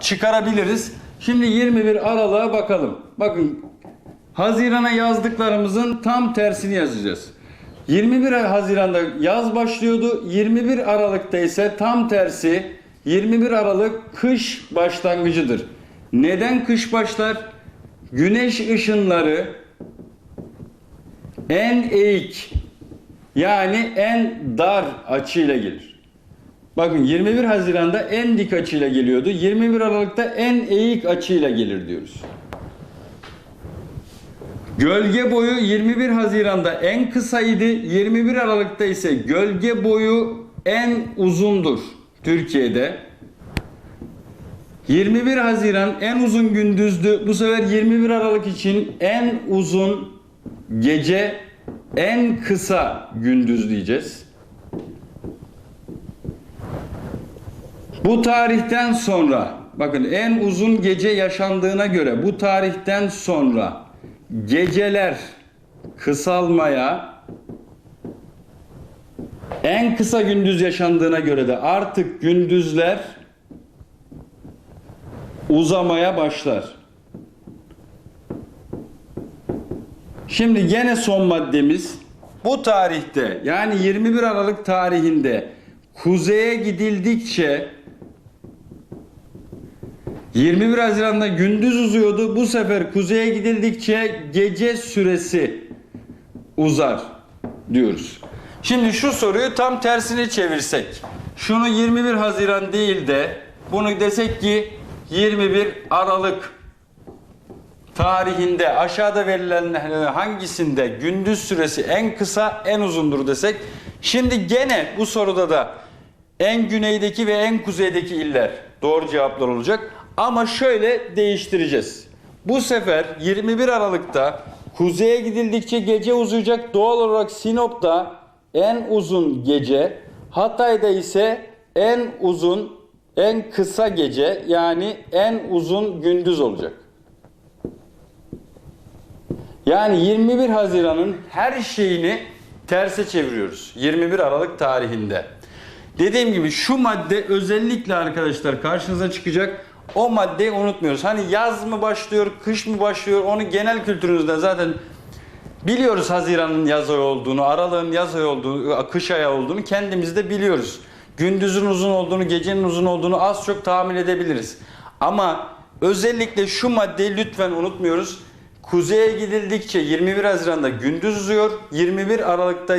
çıkarabiliriz. Şimdi 21 Aralık'a bakalım. Bakın Haziran'a yazdıklarımızın tam tersini yazacağız. 21 Haziran'da yaz başlıyordu. 21 Aralık'ta ise tam tersi 21 Aralık kış başlangıcıdır. Neden kış başlar? Güneş ışınları en eğik yani en dar açıyla gelir. Bakın 21 Haziran'da en dik açıyla geliyordu. 21 Aralık'ta en eğik açıyla gelir diyoruz. Gölge boyu 21 Haziran'da en kısaydı. 21 Aralık'ta ise gölge boyu en uzundur Türkiye'de. 21 Haziran en uzun gündüzdü. Bu sefer 21 Aralık için en uzun gece, en kısa gündüz diyeceğiz. Bu tarihten sonra bakın en uzun gece yaşandığına göre bu tarihten sonra geceler kısalmaya en kısa gündüz yaşandığına göre de artık gündüzler uzamaya başlar. Şimdi gene son maddemiz bu tarihte yani 21 Aralık tarihinde kuzeye gidildikçe 21 Haziran'da gündüz uzuyordu. Bu sefer kuzeye gidildikçe gece süresi uzar diyoruz. Şimdi şu soruyu tam tersine çevirsek. Şunu 21 Haziran değil de bunu desek ki 21 Aralık tarihinde aşağıda verilen hangisinde gündüz süresi en kısa en uzundur desek. Şimdi gene bu soruda da en güneydeki ve en kuzeydeki iller doğru cevaplar olacak. Ama şöyle değiştireceğiz. Bu sefer 21 Aralık'ta kuzeye gidildikçe gece uzayacak. Doğal olarak Sinop'ta en uzun gece, Hatay'da ise en uzun, en kısa gece yani en uzun gündüz olacak. Yani 21 Haziran'ın her şeyini terse çeviriyoruz. 21 Aralık tarihinde. Dediğim gibi şu madde özellikle arkadaşlar karşınıza çıkacak. O maddeyi unutmuyoruz. Hani yaz mı başlıyor, kış mı başlıyor onu genel kültürünüzden zaten biliyoruz Haziran'ın yaz ayı olduğunu, Aralık'ın yaz ayı olduğunu, kış ayı olduğunu kendimiz de biliyoruz. Gündüzün uzun olduğunu, gecenin uzun olduğunu az çok tahmin edebiliriz. Ama özellikle şu maddeyi lütfen unutmuyoruz. Kuzeye gidildikçe 21 Haziran'da gündüz uzuyor, 21 Aralık'ta